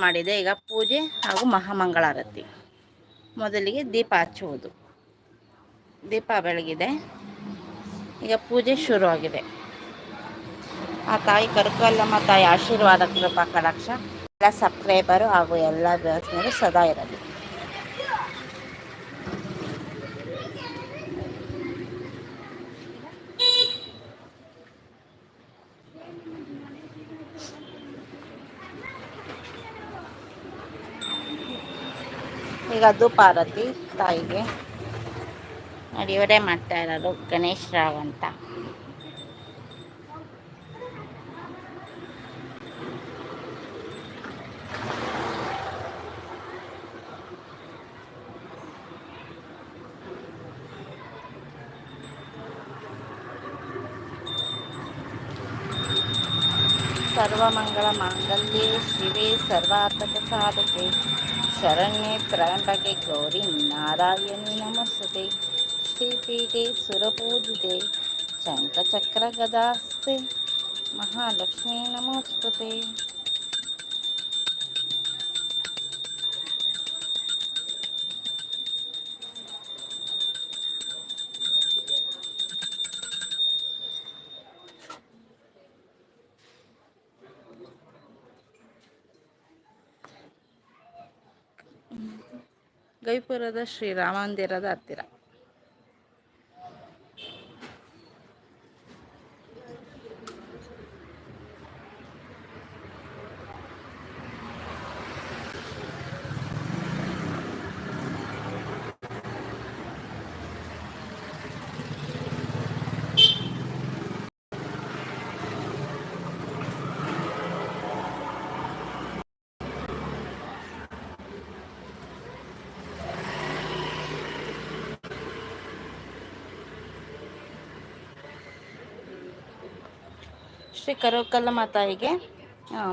ಮಾಡಿದೆ. ಈಗ ಪೂಜೆ ಹಾಗೂ ಮಹಾಮಂಗಳಾರತಿ. ಮೊದಲಿಗೆ ದೀಪ ಹಚ್ಚುವುದು. ದೀಪ ಬೆಳಗಿದೆ. ಈಗ ಪೂಜೆ ಶುರುವಾಗಿದೆ. ಆ ತಾಯಿ ಕರ್ಕಲ್ಲಮ್ಮ ತಾಯಿ ಆಶೀರ್ವಾದ ಕೃಪಾ ಕಡಾಕ್ಷ ಎಲ್ಲ ಸಬ್ಸ್ಕ್ರೈಬರು ಹಾಗೂ ಎಲ್ಲ ವ್ಯವಸ್ಥೆಯೂ ಸದಾ ಇರಲಿ. ಈಗ ಧೂಪಾರತಿ ತಾಯಿಗೆ ನೋಡಿ ಇವರೇ ಮಾಡ್ತಾ ಇರೋದು ಗಣೇಶ್ ರಾವ್ ಅಂತ ಸರ್ವಮಂಗಳ ಮಾಂಗಲ್ಯೆ ಶಿವೆ ಸರ್ವಾರ್ಥಕ ಸಾಧಕೆ शरण्ये त्र्यम्बके गौरी नारायणी नमस्ते। श्रीपीठे सुरपूजिते गदास्ते महालक्ष्मी नमस्ते। ಗೈಪುರದ ಶ್ರೀರಾಮ ಮಂದಿರದ ಹತ್ತಿರ. ಶ್ರೀ ಕರೋಕಲ್ಲ ತಾಯಿಗೆ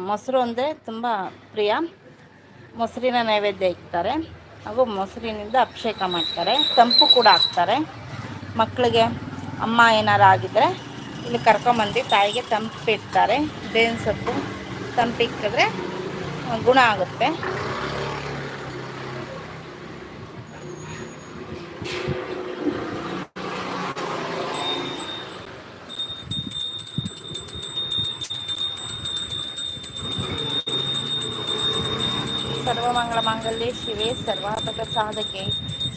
ಮೊಸರು ಅಂದರೆ ತುಂಬ ಪ್ರಿಯ. ಮೊಸರಿನ ನೈವೇದ್ಯ ಇಕ್ತಾರೆ. ಹಾಗೂ ಮೊಸರಿನಿಂದ ಅಭಿಷೇಕ ಮಾಡ್ತಾರೆ. ತಂಪು ಕೂಡ ಹಾಕ್ತಾರೆ. ಮಕ್ಕಳಿಗೆ ಅಮ್ಮ ಏನಾರು ಆಗಿದ್ದರೆ ಇಲ್ಲಿ ಕರ್ಕೊಂಬಂದು ತಾಯಿಗೆ ತಂಪಿಡ್ತಾರೆ ಬೇವಿನ ಸೊಪ್ಪು ತಂಪಿಕ್ಕಿದ್ರೆ ಗುಣ ಆಗುತ್ತೆ. सर्वमङ्गलमाङ्गल्ये शिवे सर्वापकसाधके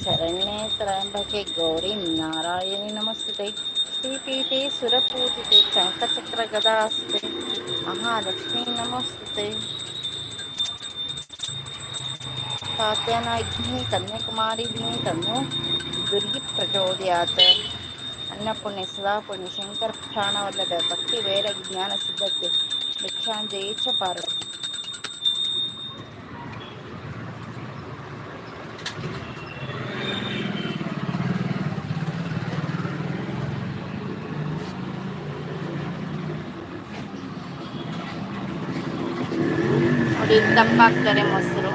शरण्ये त्र्यम्बके गौरी नारायणी नमस्ते श्रीपीठे सुरपूजिते शङ्खचक्रगदास्ते महालक्ष्मी नमस्ते कात्यानाग्नि कन्याकुमारिभिः तन्नो दुर्गि प्रचोदयात् अन्नपुण्य सदापुण्य शङ्करप्राणवल्लभ भक्तिवेरज्ञानसिद्धत्य भिक्षाञ्जये च पार्वती ビンタンばっかりもする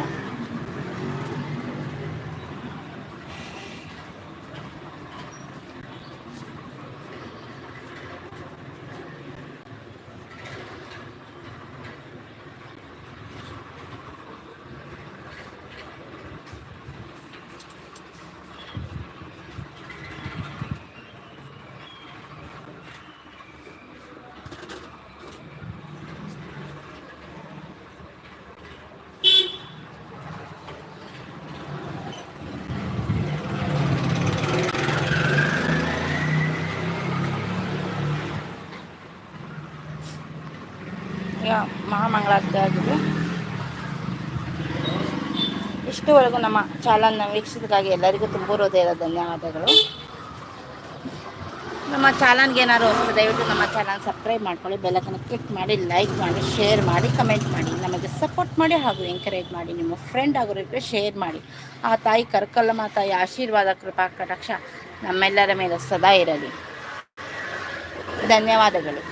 ಮಹಾಮಂಗಳಾರತಿ ಆಗಿದೆ. ಇಷ್ಟುವರೆಗೂ ನಮ್ಮ ಚಾನಲ್ನ ವೀಕ್ಷಿಸಿದಕ್ಕಾಗಿ ಎಲ್ಲರಿಗೂ ತುಂಬ ಧನ್ಯವಾದಗಳು. ನಮ್ಮ ಚಾನಲ್ಗೆ ಏನಾದ್ರು ಹೊಸ ದಯವಿಟ್ಟು ನಮ್ಮ ಚಾನಲ್ ಸಬ್ಸ್ಕ್ರೈಬ್ ಮಾಡ್ಕೊಳ್ಳಿ ಬೆಲ್ಲಕನ್ನು ಕ್ಲಿಕ್ ಮಾಡಿ, ಲೈಕ್ ಮಾಡಿ, ಶೇರ್ ಮಾಡಿ, ಕಮೆಂಟ್ ಮಾಡಿ. ನಮಗೆ ಸಪೋರ್ಟ್ ಮಾಡಿ ಹಾಗೂ ಎಂಕರೇಜ್ ಮಾಡಿ, ನಿಮ್ಮ ಫ್ರೆಂಡ್ ಆಗೋರಿಗೆ ಶೇರ್ ಮಾಡಿ. ಆ ತಾಯಿ ಕರ್ಕಲ್ಲಮ್ಮ ತಾಯಿ ಆಶೀರ್ವಾದ, ಕೃಪಾ, ಕಟಾಕ್ಷ ನಮ್ಮೆಲ್ಲರ ಮೇಲೆ ಸದಾ ಇರಲಿ. ಧನ್ಯವಾದಗಳು.